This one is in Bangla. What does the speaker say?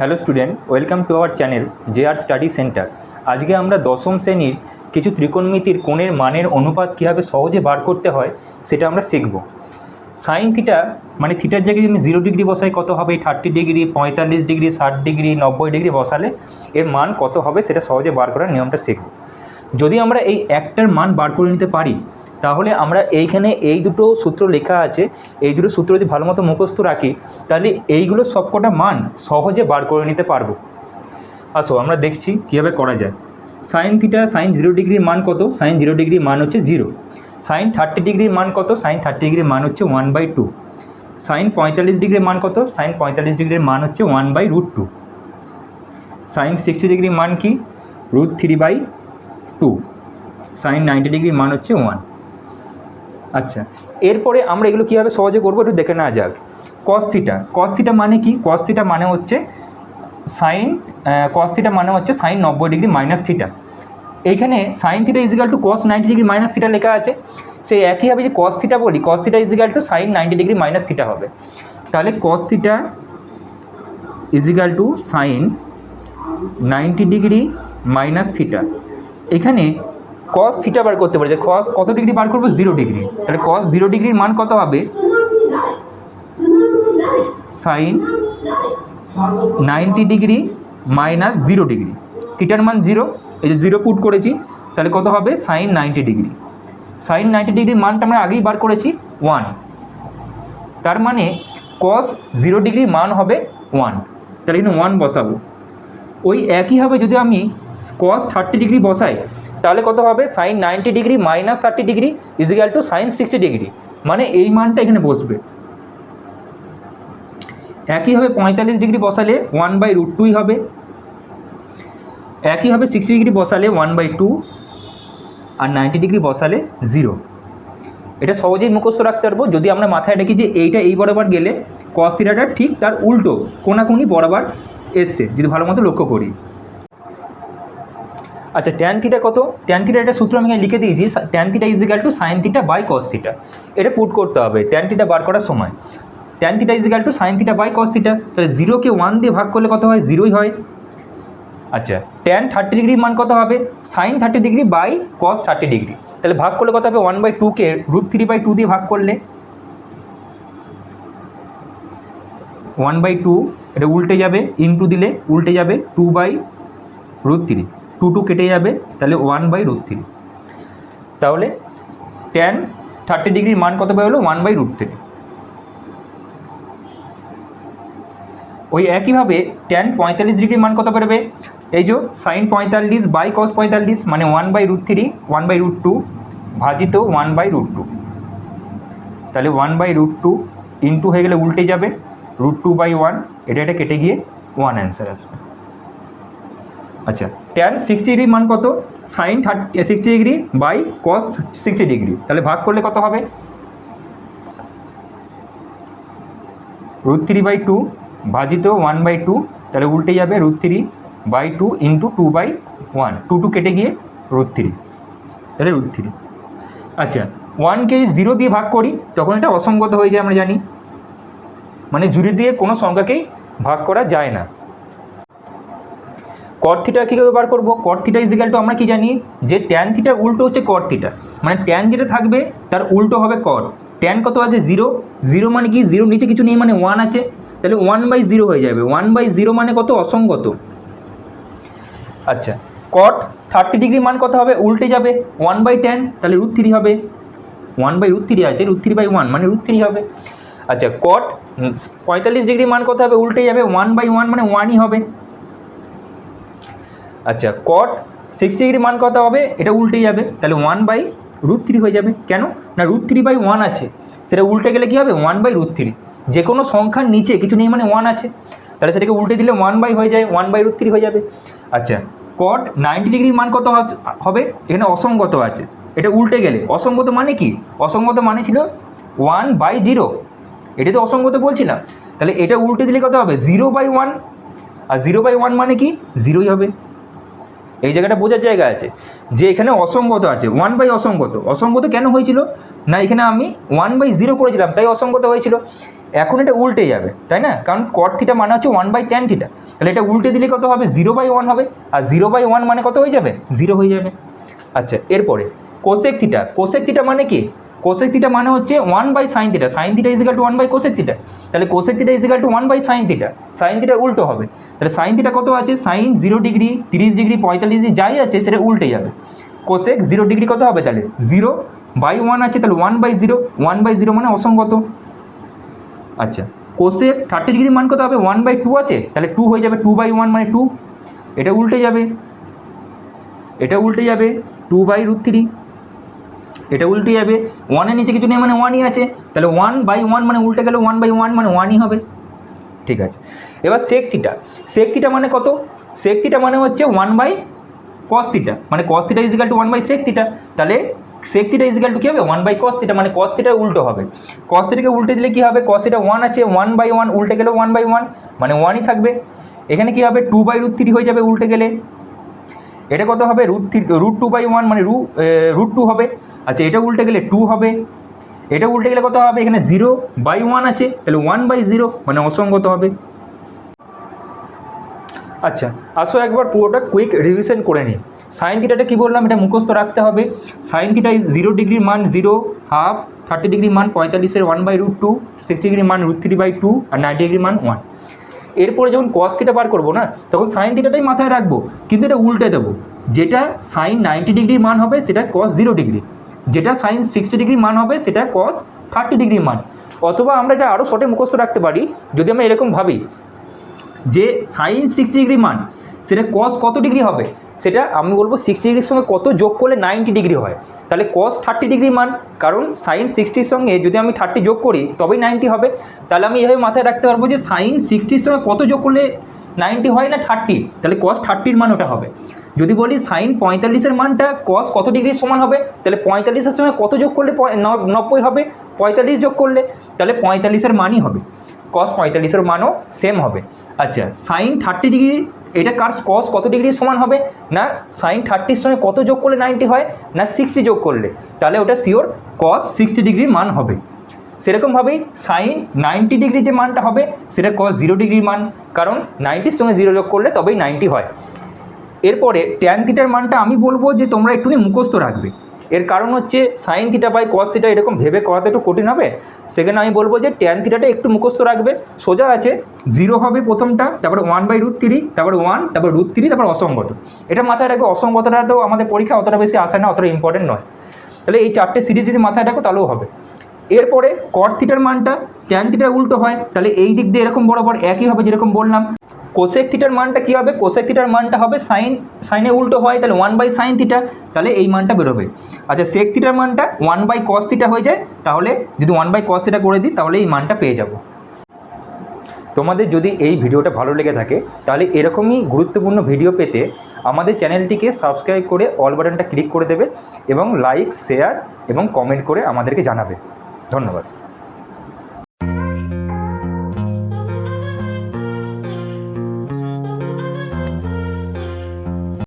Hello student, welcome to our channel J R study centre. আজকে আমরা দশম শ্রেণির কিছু ত্রিকোণমিতির কোণের মানের অনুপাত কীভাবে সহজে বার করতে হয় সেটা আমরা শিখব। সাইন থিটা মানে থিটার জায়গায় আমি জিরো ডিগ্রি বসাই, কত হবে? থার্টি ডিগ্রি, পঁয়তাল্লিশ ডিগ্রি, ষাট ডিগ্রি, নব্বই ডিগ্রি বসালে এর মান কত হবে সেটা সহজে বার করার নিয়মটা শিখব। যদি আমরা এই একটার মান বার করে নিতে পারি তাহলে আমরা এইখানে এই দুটো সূত্র লেখা আছে, এই দুটো সূত্র যদি ভালো মতো মুখস্থ রাখি, তাহলে এইগুলো সবকটা মান সহজে বার করে নিতে পারব। আসো, আমরা দেখছি কীভাবে করা যায়। সাইন থিটা সাইন জিরো ডিগ্রির মান কত? সাইন জিরো ডিগ্রির মান হচ্ছে জিরো সাইন থার্টি ডিগ্রির মান কত? সাইন থার্টি ডিগ্রির মান হচ্ছে ওয়ান বাই টু সাইন পঁয়তাল্লিশ ডিগ্রির মান কত? সাইন পঁয়তাল্লিশ ডিগ্রির মান হচ্ছে one by root two sine sixty ডিগ্রির মান কি? Root three by two sine ninety ডিগ্রির মান হচ্ছে ওয়ান আচ্ছা এরপরে আমরা এগুলো কীভাবে সহজে করব একটু দেখে নেওয়া যাক। কস্থিটা কস্থিটা মানে কি? কস্থিটা মানে হচ্ছে সাইন কস্থিটা মানে হচ্ছে সাইন নব্বই ডিগ্রি মাইনাস থিটা এইখানে sine theta equal to cos ninety degree minus theta লেখা আছে। সেই একইভাবে যে কস থিটা বলি cos theta equal to sine ninety degree minus theta হবে। তাহলে cos theta equal to sine ninety degree minus theta এখানে কস থিটা বার করতে পারে, যে কস কত ডিগ্রি বার করব? Zero degree. তাহলে কস জিরো ডিগ্রির মান কত হবে? Sine ninety degree minus zero degree. থিটার মান জিরো এই যে জিরো পুট করেছি, তাহলে কত হবে? Sine ninety degree. Sine ninety ডিগ্রির মানটা আমরা আগেই বার করেছি ওয়ান তার মানে কস জিরো ডিগ্রির মান হবে ওয়ান তাহলে এখানে ওয়ান বসাবো। ওই একইভাবে যদি আমি কস থার্টি ডিগ্রি বসাই তাহলে কত হবে? Sine ninety degree minus thirty degree equal to sine sixty degree মানে এই মানটা এখানে বসবে। একইভাবে পঁয়তাল্লিশ ডিগ্রি বসালে ওয়ান বাই রুট টুই হবে। একইভাবে সিক্সটি ডিগ্রি বসালে ওয়ান বাই টু আর নাইনটি ডিগ্রি বসালে জিরো এটা সহজেই মুখস্থ রাখতে পারব। যদি আমরা মাথায় রাখি যে এইটা এই বরাবর গেলে কস থিটাটা ঠিক তার উল্টো কোনাকুনি বরাবর এসছে। যদি ভালো মতো লক্ষ্য করি। আচ্ছা ট্যান থিটা কত? ট্যান থিটা একটা সূত্র আমি লিখে দিয়েছি tan theta equal to sine theta by cos theta এটা পুট করতে হবে ট্যান থিটা বার করার সময়। Tan theta equal to sine theta by cos theta তাহলে জিরোকে ওয়ান দিয়ে ভাগ করলে কত হয়? জিরোই হয়। আচ্ছা ট্যান থার্টি ডিগ্রির মান কত হবে? Sine thirty degree by cos thirty degree তাহলে ভাগ করলে কত হবে? ওয়ান বাই টুকে রুট থ্রি বাই টু দিয়ে ভাগ করলে। ওয়ান বাই টু এটা উল্টে যাবে ইনটু দিলে উল্টে যাবে two by root three two two কেটে যাবে, তাহলে ওয়ান বাই রুট থ্রি তাহলে ট্যান থার্টি ডিগ্রির মান কত বেরোলো ওয়ান বাই রুট থ্রি ওই একইভাবে ট্যান পঁয়তাল্লিশ ডিগ্রির মান কত বেরোবে? এই যে সাইন পঁয়তাল্লিশ বাই কস পঁয়তাল্লিশ মানে one by root three one by root two ভাজিত ওয়ান বাই রুট টু তাহলে one by root two into হয়ে গেলে উল্টে যাবে রুট টু বাই ওয়ান এটা এটা কেটে গিয়ে ওয়ান অ্যান্সার আসবে। আচ্ছা ট্যান সিক্সটি ডিগ্রি মান কত? Sine thirty sixty degree by cos sixty degree তাহলে ভাগ করলে কত হবে? রুট থ্রি বাই টু ভাজিত ওয়ান বাই টু তাহলে উল্টে যাবে root three by two into two by one two two কেটে গিয়ে রুট থ্রি তাহলে রুট থ্রি আচ্ছা ওয়ানকে জিরো দিয়ে ভাগ করি, তখন এটা অসঙ্গত হয়ে যায়, আমরা জানি। মানে জুড়ি দিয়ে কোনো সংখ্যাকেই ভাগ করা যায় না। কর থিটা কীভাবে বার করব? কর থিটা ইজিক্যাল টু আমরা কি জানি? যে ট্যান থিটার উল্টো হচ্ছে কর থিটা মানে ট্যান যেটা থাকবে, তার উল্টো হবে কর ট্যান কত আছে? জিরো জিরো মানে কি? জিরো নিচে কিছু নেই মানে ওয়ান আছে। তাহলে ওয়ান বাই জিরো হয়ে যাবে। ওয়ান বাই জিরো মানে কত? অসঙ্গত। আচ্ছা কট থার্টি ডিগ্রি মান কত হবে? উল্টে যাবে। ওয়ান বাই টেন তাহলে রুট থ্রি হবে। ওয়ান বাই রুট থ্রি আছে রুট থ্রি বাই ওয়ান মানে রুট থ্রি হবে। আচ্ছা কট পঁয়তাল্লিশ ডিগ্রি মান কত হবে? উল্টে যাবে। ওয়ান বাই ওয়ান মানে ওয়ানই হবে। আচ্ছা কট সিক্সটি ডিগ্রি মান কত হবে? এটা উল্টে যাবে। তাহলে ওয়ান বাই রুট থ্রি হয়ে যাবে। কেন? না রুট থ্রি বাই ওয়ান আছে। সেটা উল্টে গেলে কী হবে? ওয়ান বাই রুট থ্রি যে কোনো সংখ্যার নিচে, কিছু নেই মানে ওয়ান আছে। তাহলে সেটাকে উল্টে দিলে ওয়ান বাই হয়ে যায় ওয়ান বাই রুট থ্রি হয়ে যাবে। আচ্ছা কট নাইনটি ডিগ্রির মান কত হবে? এখানে অসঙ্গত আছে। এটা উল্টে গেলে। অসঙ্গত মানে কি? অসঙ্গত মানে ছিল ওয়ান বাই জিরো এটা তো অসঙ্গত বলছিলাম। তাহলে এটা উল্টে দিলে কত হবে? জিরো বাই ওয়ান আর জিরো বাই ওয়ান মানে কি? জিরোই হবে। এই জায়গাটা বোঝার জায়গা আছে। যে এখানে অসঙ্গত আছে ওয়ান বাই অসঙ্গত। অসঙ্গত কেন হয়েছিল? না, এখানে আমি ওয়ান বাই জিরো করেছিলাম, তাই অসঙ্গত হয়েছিল। এখন এটা উল্টে যাবে, তাই না? কারণ কট থিটা মানে হচ্ছে ওয়ান বাই টেন থিটা তাহলে এটা উল্টে দিলে কত হবে? জিরো বাই ওয়ান হবে। আর জিরো বাই ওয়ান মানে কত হয়ে যাবে? জিরো হয়ে যাবে। আচ্ছা এরপরে কোসেক থিটা কোসেক থিটা মানে কি? কোসেক থিটা মানে হচ্ছে one by sine theta sine theta equal to one by cosec theta তাহলে cosec theta equal to one by sine theta sine theta উল্টো হবে। তাহলে সাইন থিটা কত আছে? সাইন জিরো ডিগ্রি তিরিশ ডিগ্রি পঁয়তাল্লিশ ডিগ্রি যাই আছে, সেটা উল্টে যাবে। কোসেক জিরো ডিগ্রি কত হবে তাহলে? জিরো বাই ওয়ান আছে, তাহলে one by zero one by zero মানে অসঙ্গত আচ্ছা কোসেক থার্টি ডিগ্রি মান কত হবে? ওয়ান বাই টু আছে। তাহলে টু হয়ে যাবে টু বাই ওয়ান মানে টু এটা উল্টে যাবে। এটা উল্টে যাবে টু বাই রুট থ্রি এটা উল্টে যাবে। ওয়ানের নিচে কিছু নেই মানে ওয়ানই আছে। তাহলে ওয়ান বাই ওয়ান মানে উল্টে গেলে ওয়ান বাই ওয়ান মানে ওয়ানই হবে। ঠিক আছে। এবার সেক থিটা মানে কত? সেক থিটা মানে হচ্ছে ওয়ান বাই কস থিটা মানে cos theta is equal to one by sec theta তাহলে sec theta is equal to কী হবে? ওয়ান বাই কস থিটা মানে কস উল্টো হবে। কস উল্টে দিলে কী হবে? কস ওয়ান আছে ওয়ান বাই ওয়ান উল্টে গেলে ওয়ান বাই ওয়ান মানে ওয়ানই থাকবে। এখানে কী হবে? টু বাই রুট থ্রি হয়ে যাবে উল্টে গেলে। এটা কত হবে? Root three root two by one মানে রু রুট টু হবে। আচ্ছা এটা উল্টে গেলে টু হবে। এটা উল্টে গেলে কত হবে? এখানে জিরো বাই ওয়ান আছে, তাহলে ওয়ান বাই জিরো মানে অসঙ্গত হবে। আচ্ছা আসো একবার পুরোটা কুইক রিভিশন করে নিই। সাইন থিটাটা কী বললাম? এটা মুখস্থ রাখতে হবে। সাইন থিটা জিরো ডিগ্রির মান জিরো হাফ থার্টি ডিগ্রি মান পঁয়তাল্লিশের one by root two sixty degree মান রুট থ্রি বাই টু আর নাইনটি ডিগ্রি মান ওয়ান এরপরে যখন কস থিটা বার করব না, তখন সাইন থিটাটাই মাথায় রাখব, কিন্তু এটা উল্টে দেবো। যেটা সাইন নাইনটি ডিগ্রির মান হবে, সেটা কস জিরো ডিগ্রি যেটা সাইন সিক্সটি ডিগ্রি মান হবে, সেটা কস থার্টি ডিগ্রি মান। অথবা আমরা এটা আরও শর্টে মুখস্থ রাখতে পারি, যদি আমরা এরকম ভাবি যে সাইন সিক্সটি ডিগ্রি মান, সেটা কস কত ডিগ্রি হবে? সেটা আমি বলব সিক্সটি ডিগ্রির সঙ্গে কত যোগ করলে নাইনটি ডিগ্রি হয়? তাহলে কস থার্টি ডিগ্রি মান, কারণ সাইন সিক্সটির সঙ্গে যদি আমি থার্টি যোগ করি, তবেই নাইনটি হবে। তাহলে আমি এভাবে মাথায় রাখতে পারব যে সাইন সিক্সটির সঙ্গে কত যোগ করলে নাইনটি হয় না থার্টি? তাহলে কস থার্টির মান ওটা হবে। যদি বলি সাইন পঁয়তাল্লিশের মানটা কস কত ডিগ্রির সমান হবে? তাহলে পঁয়তাল্লিশের সঙ্গে কত যোগ করলে নব্বই হবে? পঁয়তাল্লিশ যোগ করলে তাহলে পঁয়তাল্লিশের মানই হবে। কস পঁয়তাল্লিশের মানও সেম হবে। আচ্ছা সাইন থার্টি ডিগ্রি এটা কার কস কত ডিগ্রির সমান হবে? না সাইন থার্টির সঙ্গে কত যোগ করলে নাইনটি হয়? না সিক্সটি যোগ করলে। তাহলে ওটা শিওর কস সিক্সটি ডিগ্রির মান হবে। সেরকমভাবেই সাইন নাইনটি ডিগ্রি যে মানটা হবে, সেটা কস জিরো ডিগ্রির মান। কারণ নাইনটির সঙ্গে জিরো যোগ করলে তবেই নাইনটি হয়। এরপরে ট্যান থিটার মানটা আমি বলব যে তোমরা একটুখানি মুখস্থ রাখবে। এর কারণ হচ্ছে sine theta by cos theta এরকম ভেবে করাতে একটু কঠিন হবে। সেখানে আমি বলব যে ট্যান থিটাটা একটু মুখস্থ রাখবে। সোজা আছে, জিরো হবে প্রথমটা, তারপরে ওয়ান বাই রুট থ্রি তারপরে ওয়ান তারপর রুট থ্রি তারপর অসঙ্গত। এটা মাথায় রাখবে অসঙ্গতটা তো আমাদের পরীক্ষা অতটা বেশি আসে না, অতটা ইম্পর্টেন্ট নয়। তাহলে এই চারটে সিরিজ যদি মাথায় রাখো তাহলেও হবে। এরপরে কট থিটার মানটা ট্যান থিটার উল্টো হয়, তাহলে এই দিক দিয়ে এরকম বরাবর একই হবে যেরকম বললাম। কোসেক থিটার মানটা কী হবে? কোসেক থিটার মানটা হবে সাইন সাইনে উল্টো হয়, তাহলে ওয়ান বাই সাইন থিটা তাহলে এই মানটা বেরোবে। আচ্ছা সেক থিটার মানটা ওয়ান বাই কস থিটা হয়ে যায়, তাহলে যদি ওয়ান বাই কস থিটা করে দিই, তাহলে এই মানটা পেয়ে যাব। তোমাদের যদি এই ভিডিওটা ভালো লেগে থাকে, তাহলে এরকমই গুরুত্বপূর্ণ ভিডিও পেতে আমাদের চ্যানেলটিকে সাবস্ক্রাইব করে অল বাটনটা ক্লিক করে দেবে এবং লাইক শেয়ার এবং কমেন্ট করে আমাদেরকে জানাবে। ধন্যবাদ।